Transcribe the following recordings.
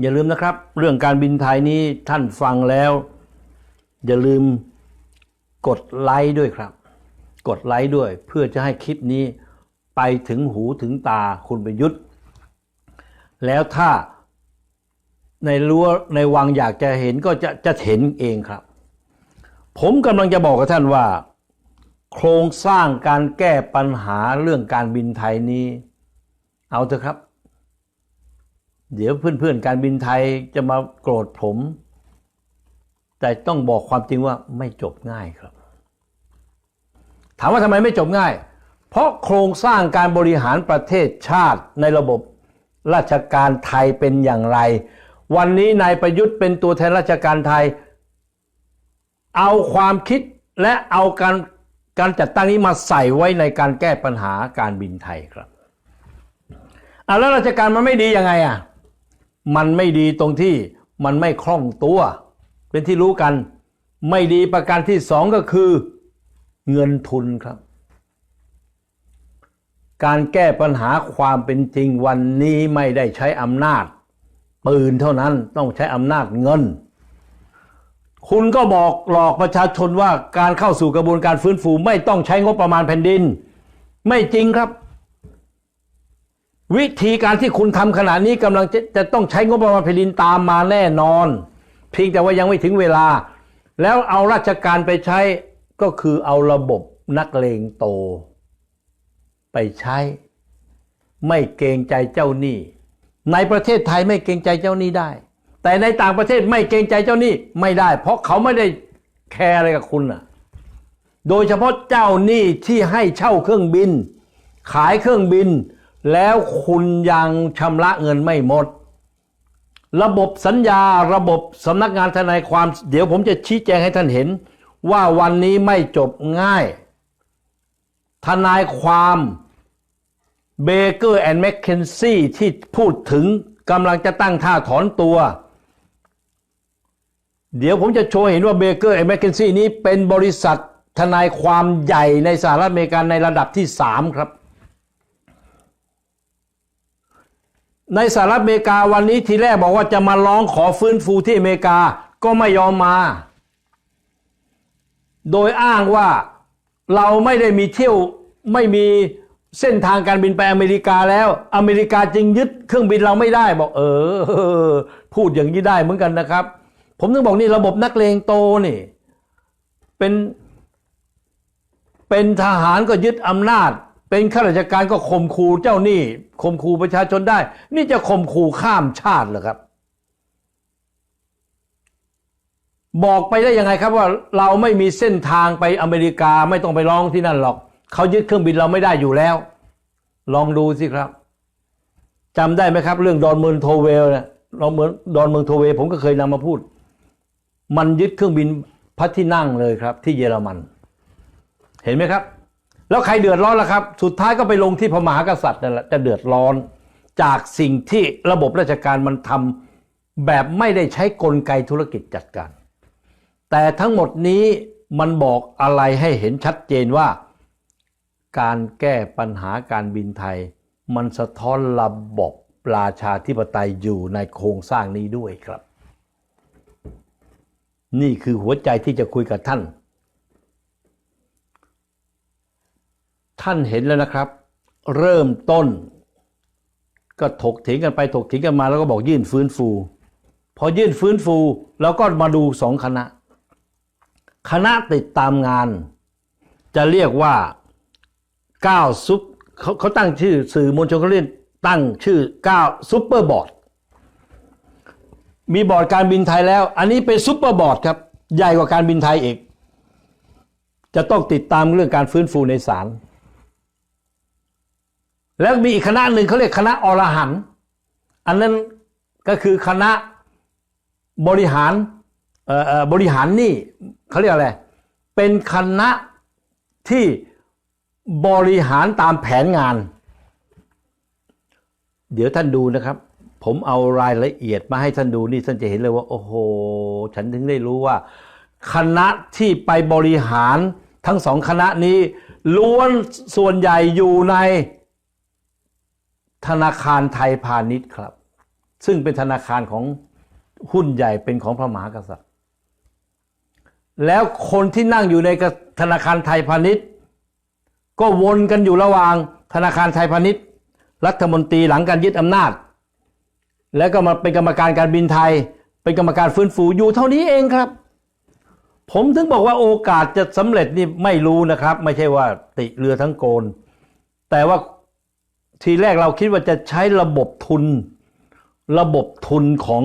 อย่าลืมนะครับ เรื่องการบินไทยนี้ท่านฟังแล้ว อย่าลืมกดไลค์ด้วยครับ กดไลค์ด้วยเพื่อจะให้คลิปนี้ไปถึงหูถึงตาคุณประยุทธ์ แล้วถ้าในรั้วในวังอยากจะเห็นก็จะจะเห็นเองครับ ผมกำลังจะบอกกับท่านว่า โครงสร้างการแก้ปัญหาเรื่องการบินไทยนี้ เอาเถอะครับ เดี๋ยวเพื่อนๆ การบินไทยจะมาโกรธผม แต่ต้องบอกความจริงว่าไม่จบง่ายครับ ถามว่าทำไมไม่จบง่าย เพราะโครงสร้างการบริหารประเทศชาติในระบบราชการไทยเป็นอย่างไร วันนี้นายประยุทธ์เป็นตัวแทนราชการไทย เอาความคิดและเอาการการจัดตั้งนี้มาใส่ไว้ในการแก้ปัญหาการบินไทยครับอะแล้วราชการมันไม่ดียังไงอะ มันไม่ดีตรงที่มันไม่คล่องตัว เป็นที่รู้กัน ไม่ดีประการที่สองก็คือ เงินทุนครับ การแก้ปัญหาความเป็นจริงวันนี้ไม่ได้ใช้อำนาจ ปืนเท่านั้นต้องใช้อำนาจเงิน คุณก็บอกหลอกประชาชนว่าการเข้าสู่กระบวนการฟื้นฟูไม่ต้องใช้งบประมาณแผ่นดิน ไม่จริงครับ วิธีการที่คุณทำขณะนี้กำลังจะจะต้องใช้งบประมาณแผ่นดินตามมาแน่นอน เพียงแต่ว่ายังไม่ถึงเวลา แล้วเอาราชการไปใช้ก็คือเอาระบบนักเลงโต ไปใช้ ไม่เกรงใจเจ้าหนี้ ในประเทศไทยไม่เกรงใจเจ้าหนี้ได้ แต่ในต่างประเทศไม่เกรงใจเจ้าหนี้ไม่ได้ เพราะเขาไม่ได้แคร์อะไรกับคุณน่ะ โดยเฉพาะเจ้าหนี้ที่ให้เช่าเครื่องบิน ขายเครื่องบิน แล้วคุณยังชำระเงินไม่หมด ระบบสัญญาระบบสำนักงานทนายความ เดี๋ยวผมจะชี้แจงให้ท่านเห็น ว่าวันนี้ไม่จบง่าย ทนายความเบเกอร์แอนด์แมคเคนซี่ที่พูดถึงกำลังจะตั้งท่าถอนตัว เดี๋ยวผมจะโชว์เห็นว่าเบเกอร์แอนด์แมคเคนซี่นี้เป็นบริษัททนายความใหญ่ในสหรัฐอเมริกาในระดับที่ 3 ครับ ในสหรัฐอเมริกาวันนี้ทีแรกบอกว่าจะมาร้องขอฟื้นฟูที่อเมริกาก็ไม่ยอมมา โดยอ้างว่าเราไม่ได้มีเที่ยวไม่มีเส้นทางการบินไปอเมริกาแล้ว อเมริกาจึงยึดเครื่องบินเราไม่ได้บอก เออ พูดอย่างนี้ได้เหมือนกันนะครับ ผมถึงบอกนี่ระบบนักเลงโตนี่ เป็น เป็นทหารก็ยึดอำนาจ เป็นข้าราชการก็ข่มขู่เจ้าหนี้ข่มขู่ประชาชนได้ นี่จะข่มขู่ข้ามชาติเหรอครับ บอกไปได้ยังไงครับว่าเราไม่มีเส้นทางไปอเมริกาไม่ต้องไปร้องที่นั่นหรอก เขายึดเครื่องบินเราไม่ได้อยู่แล้ว ลองดูสิครับจำได้ไหมครับ เรื่องดอนเมืองโทเวลเนี่ยเราเหมือนดอนเมืองโทเวผมก็เคยนำมาพูด มันยึดเครื่องบินพระที่นั่งเลยครับ ที่เยอรมัน เห็นไหมครับ แล้วใครเดือดร้อนล่ะครับ สุดท้ายก็ไปลงที่พระมหากษัตริย์นั่นแหละจะเดือดร้อน จากสิ่งที่ระบบราชการมันทำแบบไม่ได้ใช้กลไกธุรกิจจัดการ แต่ทั้งหมดนี้มันบอกอะไรให้เห็นชัดเจนว่า การแก้ปัญหาการบินไทย มันสะท้อนระบบราชาธิปไตยอยู่ในโครงสร้างนี้ด้วยครับ นี่คือหัวใจที่จะคุยกับท่าน ท่านเห็นแล้วนะครับ เริ่มต้น ก็ถกเถียงกันไปถกเถียงกันมาแล้วก็บอกยื่นฟื้นฟู พอยื่นฟื้นฟูแล้วก็มาดูสองคณะ คณะติดตามงาน จะเรียกว่า9ซุปเขาเขาตั้งชื่อสื่อมวลชนเขาเรียกตั้งชื่อ9ซุปเปอร์บอร์ดมีบอร์ดการบินไทยแล้ว อันนี้เป็นซุปเปอร์บอร์ดครับ ใหญ่กว่าการบินไทยอีกจะต้องติดตามเรื่องการฟื้นฟูในศาล แล้วมีอีกคณะหนึ่งเขาเรียกคณะอรหันต์อันนั้นก็คือคณะบริหารบริหารนี่เขาเรียกอะไร เป็นคณะที่บริหารตามแผนงาน เดี๋ยวท่านดูนะครับ ผมเอารายละเอียดมาให้ท่านดูนี่ท่านจะเห็นเลยว่า โอ้โห ฉันถึงได้รู้ว่า คณะที่ไปบริหารทั้งสองคณะนี้ล้วนส่วนใหญ่อยู่ใน ธนาคารไทยพาณิชย์ครับ ซึ่งเป็นธนาคารของหุ้นใหญ่เป็นของพระมหากษัตริย์ แล้วคนที่นั่งอยู่ในธนาคารไทยพาณิชย์ ก็วนกันอยู่ระหว่างธนาคารไทยพาณิชย์ รัฐมนตรีหลังการยึดอำนาจ แล้วก็มาเป็นกรรมการการบินไทย เป็นกรรมการฟื้นฟูอยู่เท่านี้เองครับ ผมถึงบอกว่าโอกาสจะสำเร็จนี่ไม่รู้นะครับ ไม่ใช่ว่าติเรือทั้งโกน แต่ว่า ทีแรกเราคิดว่าจะใช้ระบบทุน ระบบทุนของ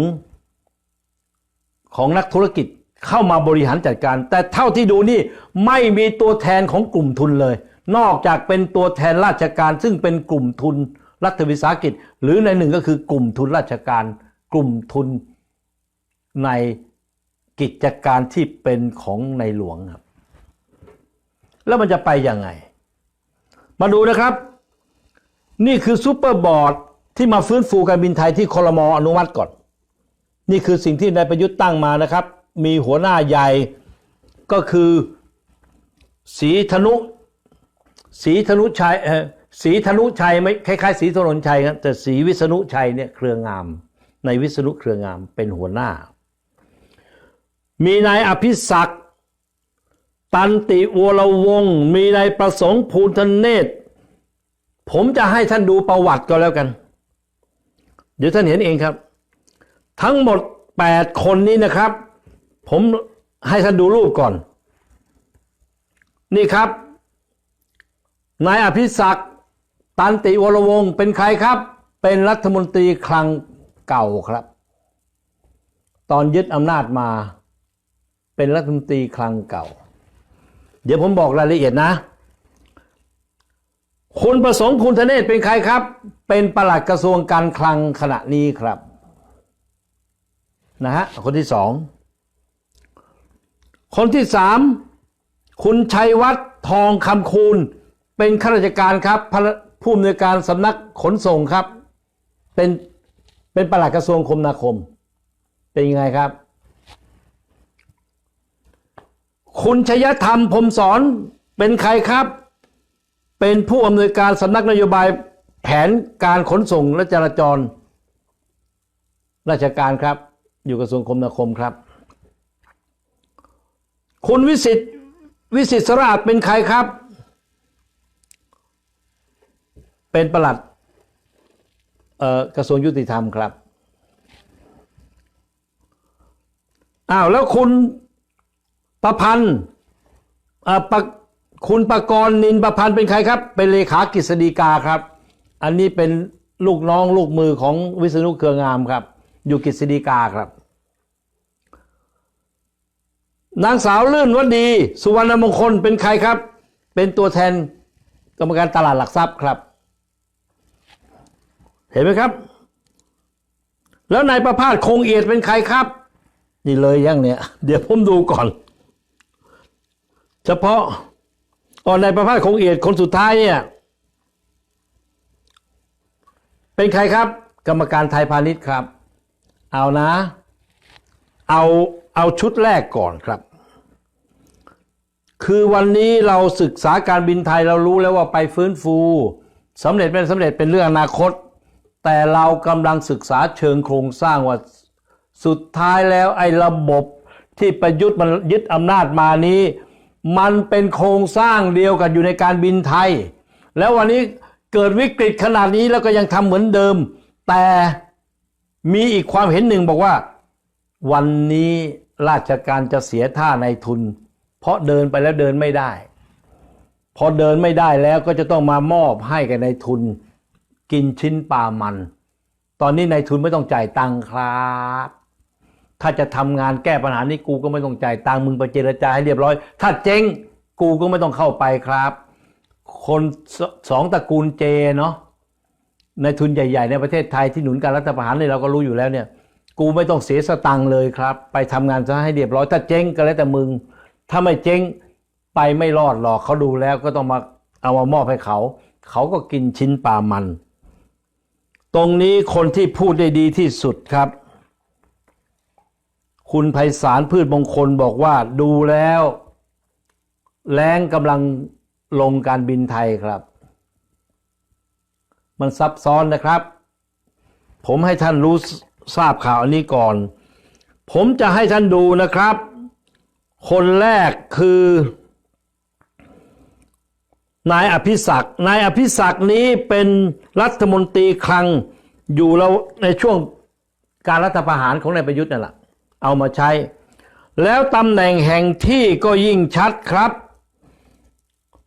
ของนักธุรกิจเข้ามาบริหารจัดการ แต่เท่าที่ดูนี่ไม่มีตัวแทนของกลุ่มทุนเลย นอกจากเป็นตัวแทนราชการซึ่งเป็นกลุ่มทุนรัฐวิสาหกิจ หรือในหนึ่งก็คือกลุ่มทุนราชการ กลุ่มทุนในกิจการที่เป็นของในหลวงครับ แล้วมันจะไปยังไง มาดูนะครับ นี่คือซูเปอร์บอร์ดที่มาฟื้นฟูการบินไทยที่คอรมออนุมัติก่อน นี่คือสิ่งที่นายประยุทธ์ตั้งมานะครับ มีหัวหน้าใหญ่ก็คือสีธนุสีธนุชัยเออสีธนุชัยไม่คล้ายๆ สีถนนชัยครับแต่สีวิษณุชัยเนี่ยเครืองาม ในวิษณุเครืองามเป็นหัวหน้า มีนายอภิศักดิ์ตันติวรวงศ์มีนายประสงค์ภูลเนศ ผมจะให้ท่านดูประวัติก็แล้วกัน เดี๋ยวท่านเห็นเองครับ ทั้งหมด 8 คนนี้นะครับ ผมให้ท่านดูรูปก่อน นี่ครับ นายอภิศักดิ์ตันติวรวงศ์เป็นใครครับ เป็นรัฐมนตรีคลังเก่าครับ ตอนยึดอำนาจมา เป็นรัฐมนตรีคลังเก่า เดี๋ยวผมบอกรายละเอียดนะ คุณประสงค์คุณธเนศเป็นใครครับ เป็นปลัดกระทรวงการคลังขณะนี้ครับนะฮะคนที่สอง คนที่สามคุณชัยวัฒน์ทองคำคูณ เป็นข้าราชการครับผู้อำนวยการสำนักขนส่งครับ เป็นเป็นปลัดกระทรวงคมนาคม เป็นยังไงครับ คุณชยธรรมพรมสอนเป็นใครครับ เป็นผู้อำนวยการสำนักนโยบายแผนการขนส่งและจราจร ราชการครับ อยู่กระทรวงคมนาคมครับ คุณวิสิตวิสิตสราชเป็นใครครับ เป็นประหลัดกระทรวงยุติธรรมครับอ้าวแล้วคุณประพันธ์ประ คุณประกรณ์นินประพันธ์เป็นใครครับ เป็นเลขากฤษฎีกาครับ อันนี้เป็นลูกน้องลูกมือของวิษณุเครืองามครับ อยู่กฤษฎีกาครับ นางสาวลื่นวดี สุวรรณมงคลเป็นใครครับ เป็นตัวแทนกรรมการตลาดหลักทรัพย์ครับ เห็นไหมครับ แล้วนายประภาสคงเอียดเป็นใครครับ นี่เลยยังเนี่ย เดี๋ยวผมดูก่อน เฉพาะ อ๋อนายประภาสคงเอียดคนสุดท้ายเนี่ย เป็นใครครับ กรรมการไทยพาณิชย์ครับ เอานะ เอาเอาชุดแรกก่อนครับ คือวันนี้เราศึกษาการบินไทยเรารู้แล้วว่าไปฟื้นฟูสำเร็จเป็นสำเร็จเป็นเรื่องอนาคต แต่เรากำลังศึกษาเชิงโครงสร้างว่าสุดท้ายแล้วไอ้ระบบที่ประยุทธ์มันยึดอำนาจมานี้ มันเป็นโครงสร้างเดียวกันอยู่ในการบินไทย แล้ววันนี้เกิดวิกฤตขนาดนี้แล้วก็ยังทำเหมือนเดิม แต่มีอีกความเห็นหนึ่งบอกว่า วันนี้ราชการจะเสียท่าในทุน เพราะเดินไปแล้วเดินไม่ได้ พอเดินไม่ได้แล้วก็จะต้องมามอบให้กับในทุน กินชิ้นปลามัน ตอนนี้ในทุนไม่ต้องจ่ายตังค์ครับ ถ้าจะทำงานแก้ปัญหานี้กูก็ไม่ต้องจ่ายตังค์มึงไปเจรจาให้เรียบร้อย ถ้าเจ๊งกูก็ไม่ต้องเข้าไปครับ คนสสองตระกูลเจเนาะในทุนใหญ่ ๆ ในประเทศไทยที่หนุนการรัฐประหารเนี่ยเราก็รู้อยู่แล้วเนี่ย กูไม่ต้องเสียสตังค์เลยครับ ไปทำงานซะให้เรียบร้อย ถ้าเจ๊งก็แล้วแต่มึง ถ้าไม่เจ๊งไปไม่รอดหรอกเขาดูแล้วก็ต้องมาเอามามอบให้เขา เขาก็กินชิ้นปลามัน ตรงนี้คนที่พูดได้ดีที่สุดครับ คุณไพศาลพืชมงคลบอกว่าดูแล้ว แรงกำลังลงการบินไทยครับ มันซับซ้อนนะครับ ผมให้ท่านรู้ทราบข่าวอันนี้ก่อน ผมจะให้ท่านดูนะครับ คนแรกคือนายอภิศักดิ์นายอภิศักดิ์นี้เป็นรัฐมนตรีคลังอยู่แล้วในช่วงการรัฐประหารของนายประยุทธ์นั่นแหละ เอามาใช้ แล้วตำแหน่งแห่งที่ก็ยิ่งชัดครับ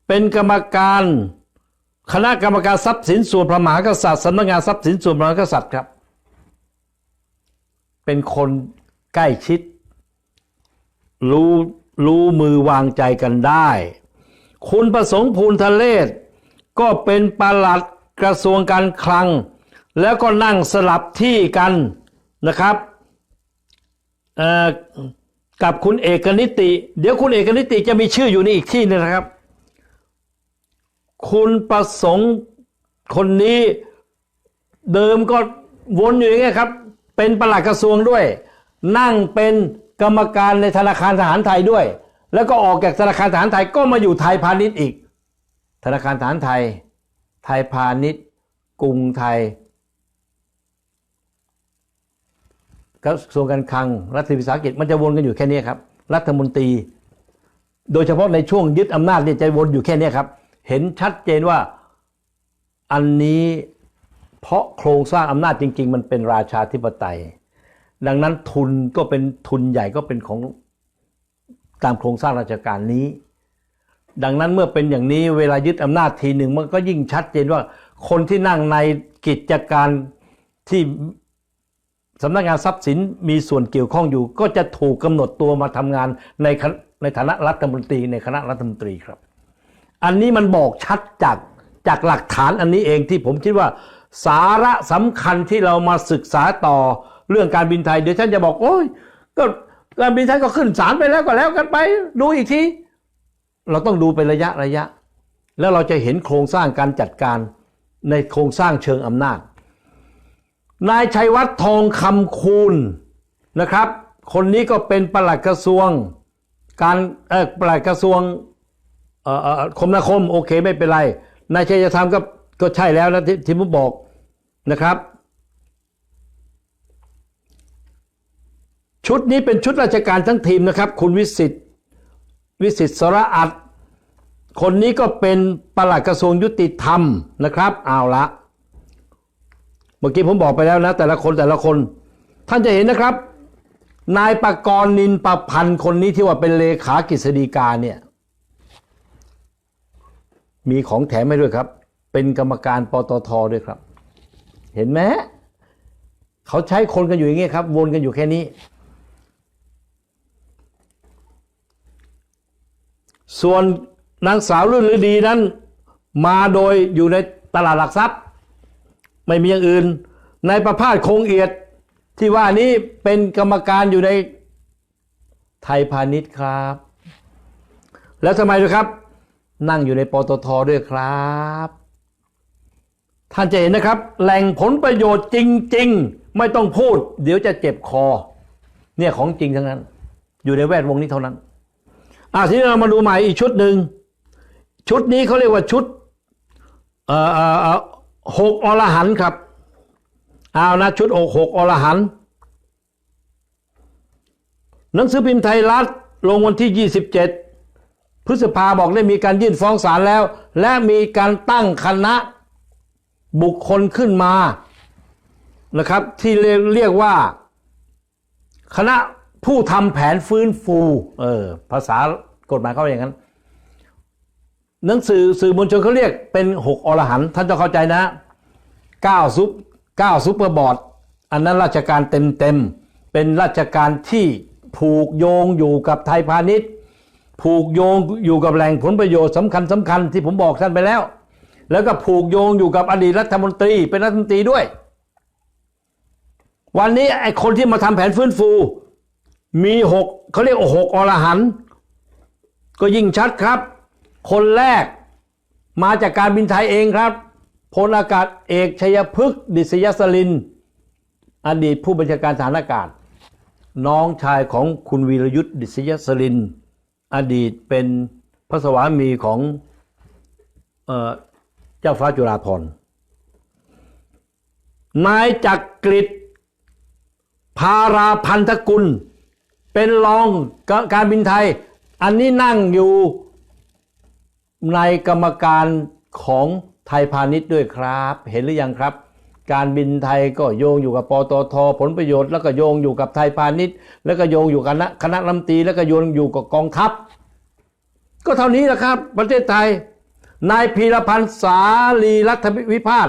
เป็นกรรมการคณะกรรมการทรัพย์สินส่วนพระมหากษัตริย์สำนักงานทรัพย์สินส่วนพระมหากษัตริย์ครับ เป็นคนใกล้ชิด รู้รู้มือวางใจกันได้ คุณประสงค์ภูลทะเลศก็เป็นปลัดกระทรวงการคลัง แล้วก็นั่งสลับที่กันนะครับ กับคุณเอกนิติ เดี๋ยวคุณเอกนิติจะมีชื่ออยู่ในอีกที่หนึงนะครับ คุณประสงค์คนนี้เดิมก็วนอยู่อย่างเงี้ยครับ เป็นประหลัดกระทรวงด้วย นั่งเป็นกรรมการในธนาคารทหารไทยด้วย แล้วก็ออกจากธนาคารทหารไทยก็มาอยู่ไทยพาณิชย์อีก ธนาคารทหารไทย ไทยพาณิชย์ กรุงไทย กระทรวงการคลังรัฐวิสาหกิจมันจะวนกันอยู่แค่นี้ครับ รัฐมนตรี โดยเฉพาะในช่วงยึดอำนาจเนี่ยจะวนอยู่แค่นี้ครับ เห็นชัดเจนว่าอันนี้เพราะโครงสร้างอำนาจจริง ๆ มันเป็นราชาธิปไตย ดังนั้นทุนก็เป็นทุนใหญ่ก็เป็นของตามโครงสร้างราชการนี้ ดังนั้นเมื่อเป็นอย่างนี้เวลายึดอำนาจทีหนึ่งมันก็ยิ่งชัดเจนว่าคนที่นั่งในกิจการที่ สำนักงานทรัพย์สินมีส่วนเกี่ยวข้องอยู่ ก็จะถูกกำหนดตัวมาทำงานในในฐานะรัฐมนตรีในคณะรัฐมนตรีครับ อันนี้มันบอกชัดจากจากหลักฐานอันนี้เองที่ผมคิดว่า สาระสำคัญที่เรามาศึกษาต่อเรื่องการบินไทยเดี๋ยวท่านจะบอกโอ้ยก็การบินไทยก็ขึ้นศาลไปแล้วก็แล้วกันไป ดูอีกทีเราต้องดูเป็นระยะระยะ แล้วเราจะเห็นโครงสร้างการจัดการในโครงสร้างเชิงอำนาจ นายชัยวัฒน์ทองคำคูณนะครับ คนนี้ก็เป็นปลัดกระทรวง การเออปลัดกระทรวงเอ่อคมนาคมโอเคไม่เป็นไร นายชัยธรรมก็ก็ใช่แล้วนะที่ที่ผมบอกนะครับ ชุดนี้เป็นชุดราชการทั้งทีมนะครับ คุณวิสิทธิ์วิสิทธิ์สระอัดคนนี้ก็เป็นปลัดกระทรวงยุติธรรมนะครับเอาละ มื่อกี้ผมบอกไปแล้วนะ แต่ละคนแต่ละคน ท่านจะเห็นนะครับ นายปกรณ์นินประพันธ์คนนี้ที่ว่าเป็นเลขากฤษฎีกาเนี่ย มีของแถมให้ด้วยครับ เป็นกรรมการปตทด้วยครับ เห็นไหมเขาใช้คนกันอยู่อย่างเงี้ยครับ วนกันอยู่แค่นี้ ส่วนนางสาวรุ่นฤดีนั้น มาโดยอยู่ในตลาดหลักทรัพย์ ไม่มีอย่างอื่น ในประพาสคงเอียดที่ว่านี้เป็นกรรมการอยู่ในไทยพาณิชย์ครับ แล้วทำไมด้วยครับ นั่งอยู่ในปตทด้วยครับ ท่านจะเห็นนะครับ แหล่งผลประโยชน์จริง ๆ ไม่ต้องพูด เดี๋ยวจะเจ็บคอ เนี่ยของจริงทั้งนั้น อยู่ในแวดวงนี้เท่านั้นอะทีนี้เรามาดูใหม่อีกชุดหนึ่งชุดนี้เขาเรียกว่าชุดเอ่อเอ่อเอ่อ หกอรหันครับ เอานะชุดอกหกอรหันหนังสือพิมพ์ไทยรัฐลงวันที่ 27 พฤษภาบอกได้มีการยื่นฟ้องศาลแล้ว และมีการตั้งคณะบุคคลขึ้นมานะครับ ที่เรียกว่า คณะผู้ทำแผนฟื้นฟู เออ ภาษากฎหมายเขาว่าอย่างนั้น หนังสือสื่อมวลชนเขาเรียกเป็นหกอรหันท่านต้องเข้าใจนะเก้าซุปเก้าซุปเปอร์บอร์ดอันนั้นราชการเต็มเต็มเป็นราชการที่ผูกโยงอยู่กับไทยพาณิชย์ ผูกโยงอยู่กับแหล่งผลประโยชน์สำคัญสำคัญที่ผมบอกท่านไปแล้ว แล้วก็ผูกโยงอยู่กับอดีตรัฐมนตรีเป็นรัฐมนตรีด้วย วันนี้ไอ้คนที่มาทำแผนฟื้นฟู มีหกเขาเรียกหกอรหันก็ยิ่งชัดครับ คนแรกมาจากการบินไทยเองครับพลอากาศเอกชัยพฤกษ์ดิษยสลิน อดีตผู้บัญชาการฐานอากาศ น้องชายของคุณวีรยุทธ์ดิษยสลิน อดีตเป็นพระสวามีของเออเจ้าฟ้าจุฬาภรณ์นายจักริดพาราพันธกุล เป็นรองการบินไทย อันนี้นั่งอยู่ ในกรรมการของไทยพาณิชย์ด้วยครับ เห็นหรือยังครับ การบินไทยก็โยงอยู่กับปตทผลประโยชน์ แล้วก็โยงอยู่กับไทยพาณิชย์ แล้วก็โยงอยู่กับคณะคณะรัฐมนตรีแล้วก็โยงอยู่กับกองทัพ ก็เท่านี้แหละครับ ประเทศไทย นายพีรพันธ์สาลีรัฐวิพาท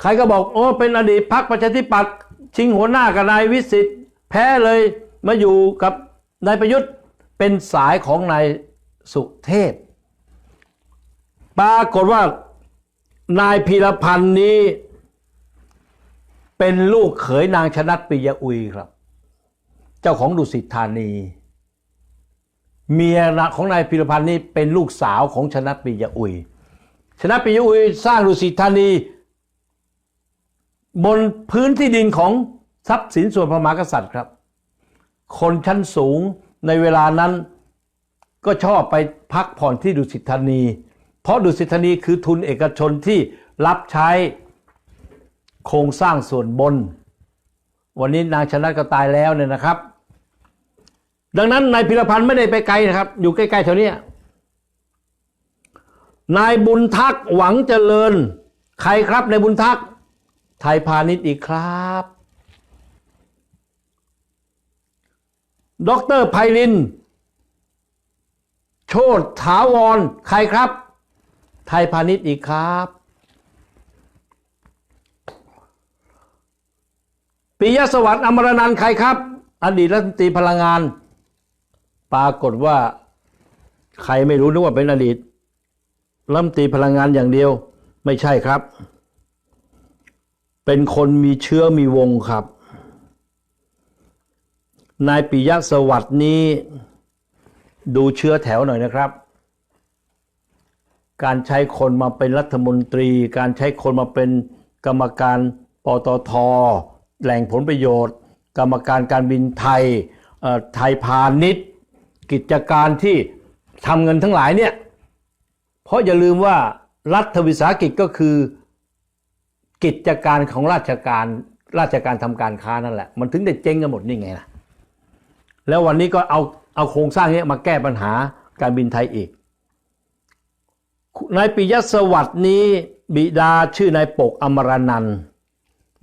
ใครก็บอกโอ้เป็นอดีตพักประชาธิปัตย์ชิงหัวหน้ากับนายวิสิทธิ์แพ้เลยมาอยู่กับนายประยุทธ์เป็นสายของนาย สุเทพ ปรากฏว่านายพีรพันธ์นี้ เป็นลูกเขยนางชนัดปิยอุยครับ เจ้าของดุสิตธานี เมียของนายพิรพันธ์นี่เป็นลูกสาวของชนะปิยอุย ชนะปิยอุยสร้างดุสิตธานี บนพื้นที่ดินของทรัพย์สินส่วนพระมหากษัตริย์ครับ คนชั้นสูงในเวลานั้น ก็ชอบไปพักผ่อนที่ดุสิตธานี เพราะดุสิตธานีคือทุนเอกชนที่รับใช้โครงสร้างส่วนบน วันนี้นางชนะก็ตายแล้วเนี่ยนะครับ ดังนั้นนายพิรพันธ์ไม่ได้ไปไกลนะครับ อยู่ใกล้ๆแถวเนี้ยนายบุญทักษ์หวังเจริญ ใครครับนายบุญทักษ์ไทยพาณิชย์อีกครับดอกเตอรไพลิน โชตถาวร ใครครับ ไทยพาณิชย์อีกครับ ปิยสวัสดิ์อมรนันท์ใครครับ อดีตรัฐมนตรีพลังงาน ปรากฏว่า ใครไม่รู้นึกว่าเป็นอดีตรัฐมนตรีพลังงานอย่างเดียว ไม่ใช่ครับ เป็นคนมีเชื้อมีวงครับ นายปิยสวัสดิ์นี้ ดูเชื้อแถวหน่อยนะครับ การใช้คนมาเป็นรัฐมนตรี การใช้คนมาเป็นกรรมการปตทแหล่งผลประโยชน์ กรรมการการบินไทยไทยพาณิชย์ กิจการที่ทำเงินทั้งหลายเนี่ย เพราะอย่าลืมว่ารัฐวิสาหกิจก็คือ กิจการของราชการราชการทำการค้านั่นแหละ มันถึงได้เจ๊งกันหมดนี่ไงนะแล้ววันนี้ก็เอา เอาโครงสร้างนี้มาแก้ปัญหาการบินไทยอีกนายปิยสวัสดิ์นี้บิดาชื่อนายปกอมรนัน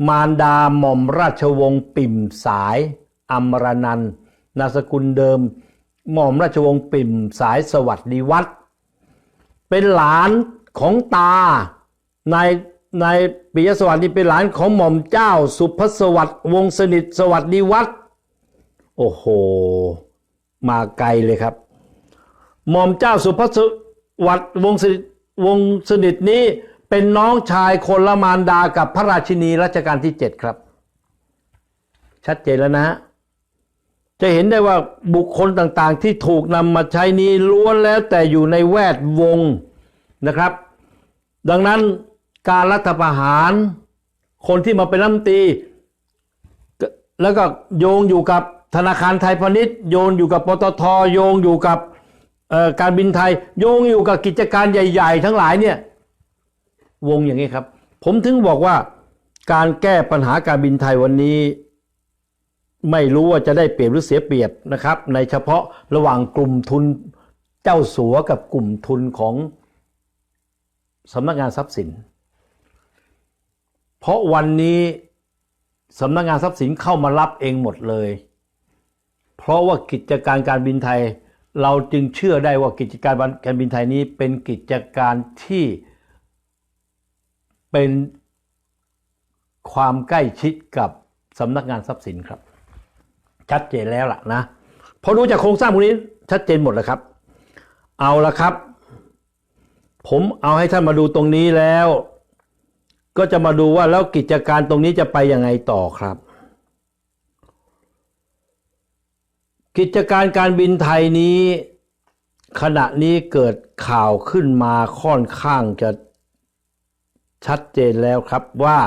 มารดาหม่อมราชวงศ์ปิ่มสายอมรนันนามสกุลเดิม หม่อมราชวงศ์ปิ่มสายสวัสดีวัฒน์เป็นหลานของตานายนายปิยสวัสดิ์นี่เป็นหลานของหม่อมเจ้าสุภสวัสดิ์วงศ์สนิทสวัสดีวัฒน์โอ้โห มาไกลเลยครับ หม่อมเจ้าสุภสวัสดิ์วงศ์สนิทวงสนิทนี้เป็นน้องชายคนละมารดากับพระราชินีรัชกาลที่เจ็ดครับ ชัดเจนแล้วนะ จะเห็นได้ว่าบุคคลต่างๆ ที่ถูกนำมาใช้นี้ล้วนแล้วแต่อยู่ในแวดวงนะครับ ดังนั้นการรัฐประหาร คนที่มาเป็นรัฐมนตรีแล้วก็โยงอยู่กับ ธนาคารไทยพาณิชย์โยงอยู่กับปตทโยงอยู่กับการบินไทย โยงอยู่กับกิจการใหญ่ ๆ ทั้งหลายเนี่ยวงอย่างนี้ครับ ผมถึงบอกว่าการแก้ปัญหาการบินไทยวันนี้ ไม่รู้ว่าจะได้เปรียบหรือเสียเปรียบนะครับ ในเฉพาะระหว่างกลุ่มทุนเจ้าสัวกับกลุ่มทุนของสำนักงานทรัพย์สิน เพราะวันนี้สำนักงานทรัพย์สินเข้ามารับเองหมดเลย เพราะว่ากิจการการบินไทย เราจึงเชื่อได้ว่ากิจการการบินไทยนี้เป็นกิจการที่เป็นความใกล้ชิดกับสำนักงานทรัพย์สินครับ ชัดเจนแล้วล่ะนะพอดูจากโครงสร้างพวกนี้ชัดเจนหมดแล้วครับ เอาละครับ ผมเอาให้ท่านมาดูตรงนี้แล้ว ก็จะมาดูว่าแล้วกิจการตรงนี้จะไปยังไงต่อครับ กิจการการบินไทยนี้ ขณะนี้เกิดข่าวขึ้นมาค่อนข้างจะชัดเจนแล้วครับว่า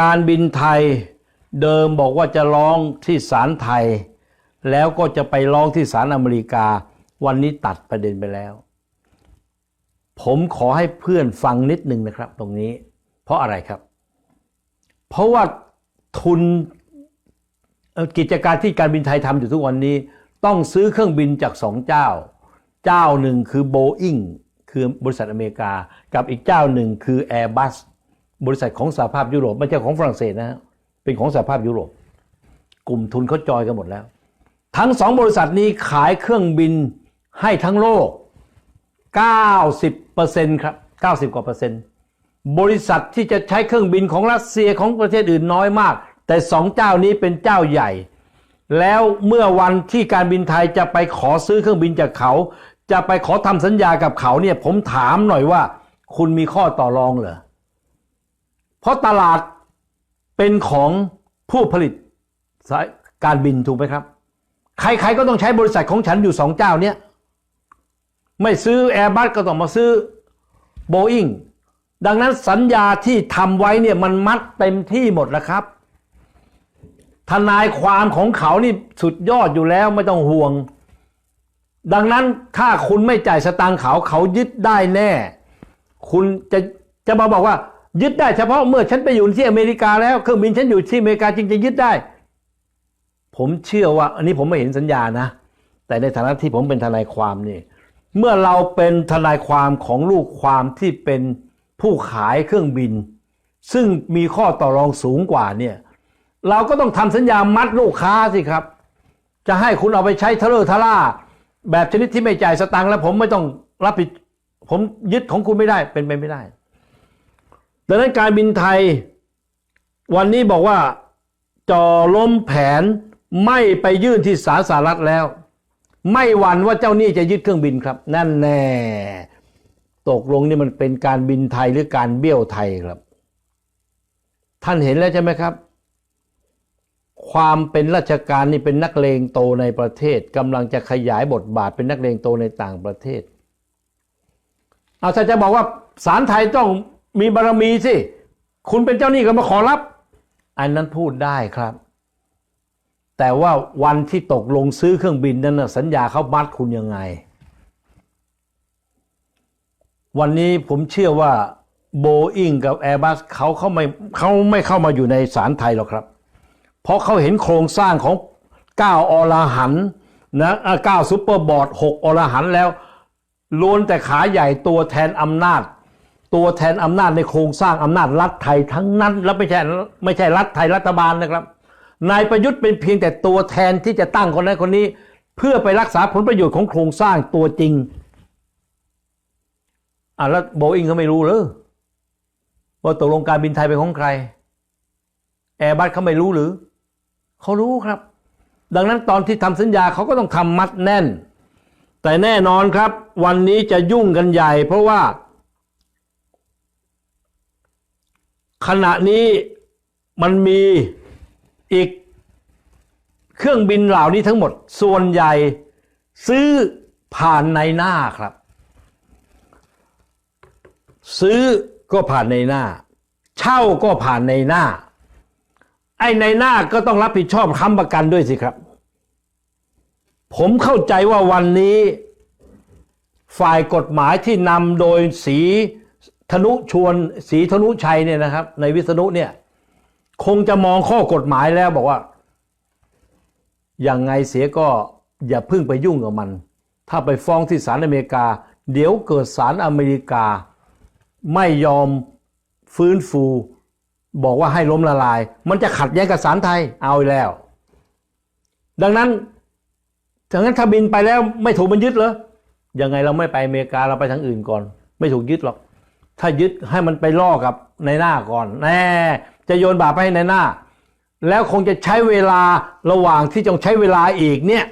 การบินไทยเดิมบอกว่าจะร้องที่ศาลไทย แล้วก็จะไปร้องที่ศาลอเมริกา วันนี้ตัดประเด็นไปแล้ว ผมขอให้เพื่อนฟังนิดนึงนะครับตรงนี้ เพราะอะไรครับ เพราะว่าทุนกิจการที่การบินไทยทำอยู่ทุกวันนี้ ต้องซื้อเครื่องบินจากสองเจ้า เจ้าหนึ่งคือ Boeing คือบริษัทอเมริกา กับอีกเจ้าหนึ่งคือ Airbus บริษัทของสหภาพยุโรปไม่ใช่ของฝรั่งเศสนะฮะเป็นของสหภาพยุโรป กลุ่มทุนเขาจอยกันหมดแล้ว ทั้งสองบริษัทนี้ขายเครื่องบินให้ทั้งโลก 90%ครับ 90 กว่าเปอร์เซ็นต์ บริษัทที่จะใช้เครื่องบินของรัสเซียของประเทศอื่นน้อยมาก แต่สองเจ้านี้เป็นเจ้าใหญ่ แล้วเมื่อวันที่การบินไทยจะไปขอซื้อเครื่องบินจากเขา จะไปขอทำสัญญากับเขาเนี่ยผมถามหน่อยว่า คุณมีข้อต่อรองเหรอเพราะตลาดเป็นของผู้ผลิตสายการบินถูกไหมครับ ใครๆก็ต้องใช้บริษัทของฉันอยู่สองเจ้าเนี้ยไม่ซื้อ Airbus ก็ต้องมาซื้อ Boeing ดังนั้นสัญญาที่ทำไว้เนี่ยมันมัดเต็มที่หมดแล้วครับ ทนายความของเขานี่สุดยอดอยู่แล้วไม่ต้องห่วง ดังนั้นถ้าคุณไม่จ่ายสตางค์เขาเขายึดได้แน่ คุณจะจะมาบอกว่า ยึดได้เฉพาะเมื่อฉันไปอยู่ที่อเมริกาแล้วเครื่องบินฉันอยู่ที่อเมริกาจริงจะยึดได้ ผมเชื่อว่า อันนี้ผมไม่เห็นสัญญานะ แต่ในฐานะที่ผมเป็นทนายความนี่ เมื่อเราเป็นทนายความของลูกความที่เป็น ผู้ขายเครื่องบิน ซึ่งมีข้อต่อรองสูงกว่าเนี่ยเราก็ต้องทำสัญญามัดลูกค้าสิครับ จะให้คุณเอาไปใช้ทะเลทะล่า แบบชนิดที่ไม่จ่ายสตังค์แล้วผมไม่ต้องรับผิด ผมยึดของคุณไม่ได้เป็นไปไม่ได้ ดังนั้นการบินไทย วันนี้บอกว่าจอล้มแผนไม่ไปยื่นที่ศาลสหรัฐแล้ว ไม่หวั่นว่าเจ้าหนี้จะยึดเครื่องบินครับ นั่นแน่ ตกลงนี่มันเป็นการบินไทยหรือการเบี้ยวไทยครับ ท่านเห็นแล้วใช่ไหมครับ ความเป็นราชการนี่เป็นนักเลงโตในประเทศกำลังจะขยายบทบาทเป็นนักเลงโตในต่างประเทศ เอาถ้าจะบอกว่าศาลไทยต้องมีบารมีสิคุณเป็นเจ้าหนี้ก็มาขอรับ อันนั้นพูดได้ครับ แต่ว่าวันที่ตกลงซื้อเครื่องบินนั้นนะสัญญาเขามัดคุณยังไง วันนี้ผมเชื่อว่าโบอิงกับ Airbus เขาเขาไม่เขาไม่เข้ามาอยู่ในศาลไทยหรอกครับ เพราะเขาเห็นโครงสร้างของ 9อรหันนะ9ซุปเปอร์บอร์ด 6อรหันแล้วล้วนแต่ขาใหญ่ตัวแทนอำนาจ ตัวแทนอำนาจในโครงสร้างอำนาจรัฐไทยทั้งนั้นแล้วไม่ใช่ไม่ใช่รัฐไทยรัฐบาลนะครับนายประยุทธ์เป็นเพียงแต่ตัวแทนที่จะตั้งคนนั้นคนนี้ เพื่อไปรักษาผลประโยชน์ของโครงสร้างตัวจริง อะแล้วโบอิงเขาไม่รู้หรือว่าตกลงการบินไทยเป็นของใครแอร์บัสเขาไม่รู้หรือเขารู้ครับ ดังนั้นตอนที่ทำสัญญาเขาก็ต้องทำมัดแน่น แต่แน่นอนครับ วันนี้จะยุ่งกันใหญ่ เพราะว่า ขณะนี้มันมีอีกเครื่องบินเหล่านี้ทั้งหมด ส่วนใหญ่ซื้อผ่านในหน้าครับ ซื้อก็ผ่านในหน้า เช่าก็ผ่านในหน้า ไอ้ในหน้าก็ต้องรับผิดชอบค้ำประกันด้วยสิครับ ผมเข้าใจว่าวันนี้ ฝ่ายกฎหมายที่นำโดยสีธนุชวนสีธนุชัยเนี่ยนะครับ ในวิษณุเนี่ย คงจะมองข้อกฎหมายแล้วบอกว่า อย่างไงเสียก็อย่าพิ่งไปยุ่งกับมัน ถ้าไปฟ้องที่ศาลอเมริกา เดี๋ยวเกิดศาลอเมริกา ไม่ยอมฟื้นฟู บอกว่าให้ล้มละลาย มันจะขัดแย้งกับศาลไทยเอาแล้ว ดังนั้นดังนั้นถ้าบินไปแล้วไม่ถูกมันยึดเหรอยังไงเราไม่ไปอเมริกาเราไปทางอื่นก่อน ไม่ถูกยึดหรอก ถ้ายึดให้มันไปล่อกับในหน้าก่อนแน่จะโยนบาปไปให้ในหน้า แล้วคงจะใช้เวลาระหว่างที่จงใช้เวลาอีกเนี่ย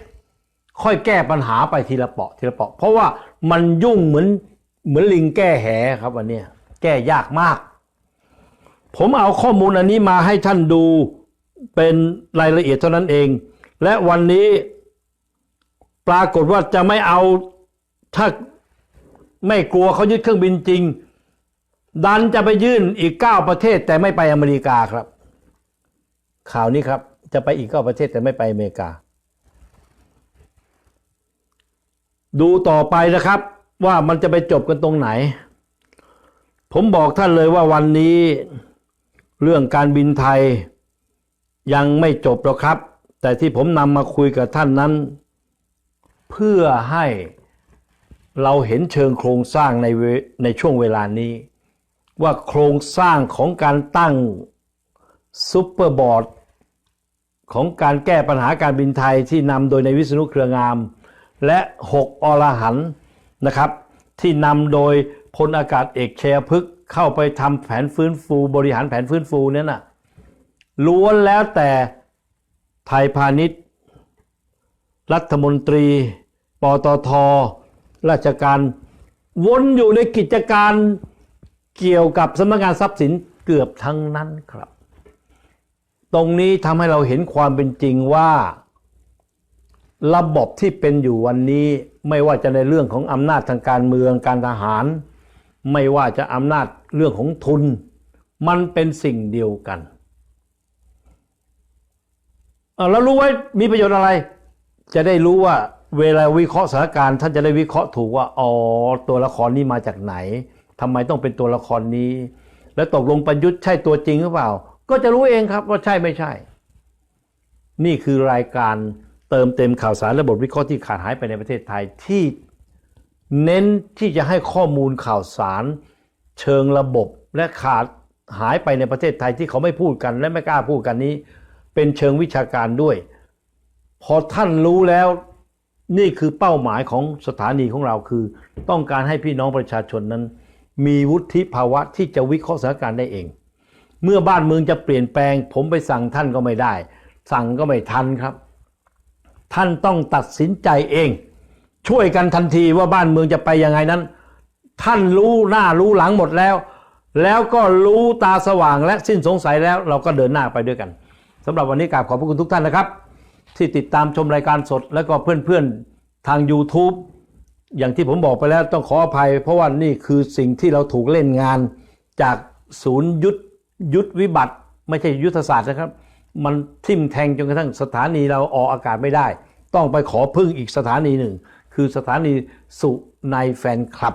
ค่อยแก้ปัญหาไปทีละเปาะทีละเปาะ เพราะว่ามันยุ่งเหมือน เหมือนลิงแก้แหครับวันนี้แก้ยากมาก ผมเอาข้อมูลอันนี้มาให้ท่านดูเป็นรายละเอียดเท่านั้นเอง และวันนี้ปรากฏว่าจะไม่เอาถ้าไม่กลัวเขายึดเครื่องบินจริง ดันจะไปยื่นอีกเก้าประเทศแต่ไม่ไปอเมริกาครับ ข่าวนี้ครับ จะไปอีกเก้าประเทศแต่ไม่ไปอเมริกา ดูต่อไปนะครับ ว่ามันจะไปจบกันตรงไหน ผมบอกท่านเลยว่าวันนี้เรื่องการบินไทยยังไม่จบหรอกครับ แต่ที่ผมนำมาคุยกับท่านนั้น เพื่อให้เราเห็นเชิงโครงสร้างในในช่วงเวลานี้ ว่าโครงสร้างของการตั้งซุปเปอร์บอร์ดของการแก้ปัญหาการบินไทยที่นำโดยในวิษณุเครืองาม และ 6 อรหันต์ นะครับ ที่นำโดยพลอากาศเอกเชยพฤกษ์เข้าไปทำแผนฟื้นฟูบริหารแผนฟื้นฟูเนี่ยนะล้วนแล้วแต่ไทยพาณิชย์ รัฐมนตรี ปตท ราชการวนอยู่ในกิจการเกี่ยวกับสำนักงานทรัพย์สินเกือบทั้งนั้นครับ ตรงนี้ทำให้เราเห็นความเป็นจริงว่า ระบบที่เป็นอยู่วันนี้ ไม่ว่าจะในเรื่องของอำนาจทางการเมืองการทหาร ไม่ว่าจะอำนาจเรื่องของทุน มันเป็นสิ่งเดียวกันเอาแล้วรู้ไว้มีประโยชน์อะไร จะได้รู้ว่าเวลาวิเคราะห์สถานการณ์ท่านจะได้วิเคราะห์ถูกว่าอ๋อตัวละครนี้มาจากไหนทำไมต้องเป็นตัวละครนี้ แล้วตกลงประยุทธ์ใช่ตัวจริงหรือเปล่า ก็จะรู้เองครับว่าใช่ไม่ใช่ นี่คือรายการ เติมเต็มข่าวสารและบทวิเคราะห์ที่ขาดหายไปในประเทศไทยที่เน้นที่จะให้ข้อมูลข่าวสาร เชิงระบบและขาดหายไปในประเทศไทยที่เขาไม่พูดกันและไม่กล้าพูดกันนี้ เป็นเชิงวิชาการด้วย พอท่านรู้แล้วนี่คือเป้าหมายของสถานีของเราคือ ต้องการให้พี่น้องประชาชนนั้น มีวุฒิภาวะที่จะวิเคราะห์สถานการณ์ได้เอง เมื่อบ้านเมืองจะเปลี่ยนแปลง ผมไปสั่งท่านก็ไม่ได้ สั่งก็ไม่ทันครับ ท่านต้องตัดสินใจเอง ช่วยกันทันทีว่าบ้านเมืองจะไปยังไงนั้น ท่านรู้หน้ารู้หลังหมดแล้ว แล้วก็รู้ตาสว่างและสิ้นสงสัยแล้ว เราก็เดินหน้าไปด้วยกันสำหรับวันนี้กราบขอบพระคุณทุกท่านนะครับ ที่ติดตามชมรายการสด แล้วก็เพื่อนๆทาง YouTube อย่างที่ผมบอกไปแล้วต้องขออภัย เพราะว่านี่คือสิ่งที่เราถูกเล่นงานจากศูนย์ยุทธยุทธวิบัติ ไม่ใช่ยุทธศาสตร์นะครับ มันทิ่มแทงจนกระทั่งสถานีเราออกอากาศไม่ได้ ต้องไปขอพึ่งอีกสถานีหนึ่ง คือสถานีสุในแฟนคลับ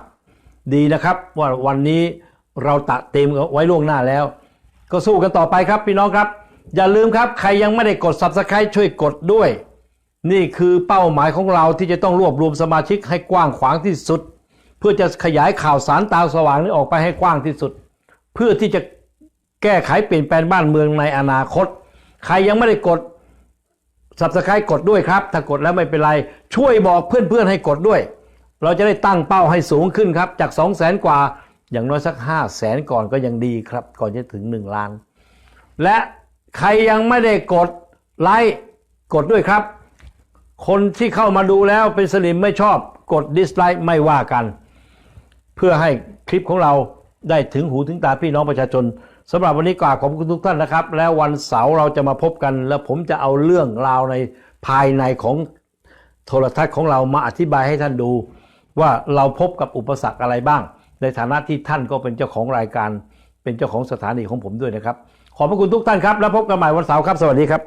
ดีนะครับ ว่าวันนี้เราตะเต็มไว้ล่วงหน้าแล้ว ก็สู้กันต่อไปครับพี่น้องครับ อย่าลืมครับใครยังไม่ได้กด subscribe ช่วยกดด้วย นี่คือเป้าหมายของเราที่จะต้องรวบรวมสมาชิกให้กว้างขวางที่สุด เพื่อจะขยายข่าวสารตาสว่างนี้ออกไปให้กว้างที่สุด เพื่อที่จะแก้ไขเปลี่ยนแปลงบ้านเมืองในอนาคต ใครยังไม่ได้กด subscribe กดด้วยครับ ถ้ากดแล้วไม่เป็นไร ช่วยบอกเพื่อนๆให้กดด้วย เราจะได้ตั้งเป้าให้สูงขึ้นครับ จาก 2 0 0แสนกว่า อย่างน้อยสัก 5 0 0แสนก่อนก็ยังดีครับ ก่อนจะถึง 1 ล้าน และใครยังไม่ได้กดไลค์กดด้วยครับ คนที่เข้ามาดูแล้วเป็นสลิมไม่ชอบกดดิสไลค์ไม่ว่ากัน เพื่อให้คลิปของเราได้ถึงหูถึงตาพี่น้องประชาชน สำหรับวันนี้กราบขอบคุณทุกท่านนะครับ แล้ววันเสาร์เราจะมาพบกัน แล้วผมจะเอาเรื่องราวในภายในของโทรทัศน์ของเรามาอธิบายให้ท่านดู ว่าเราพบกับอุปสรรคอะไรบ้าง ในฐานะที่ท่านก็เป็นเจ้าของรายการ เป็นเจ้าของสถานีของผมด้วยนะครับ ขอบพระคุณทุกท่านครับ แล้วพบกันใหม่วันเสาร์ครับ สวัสดีครับ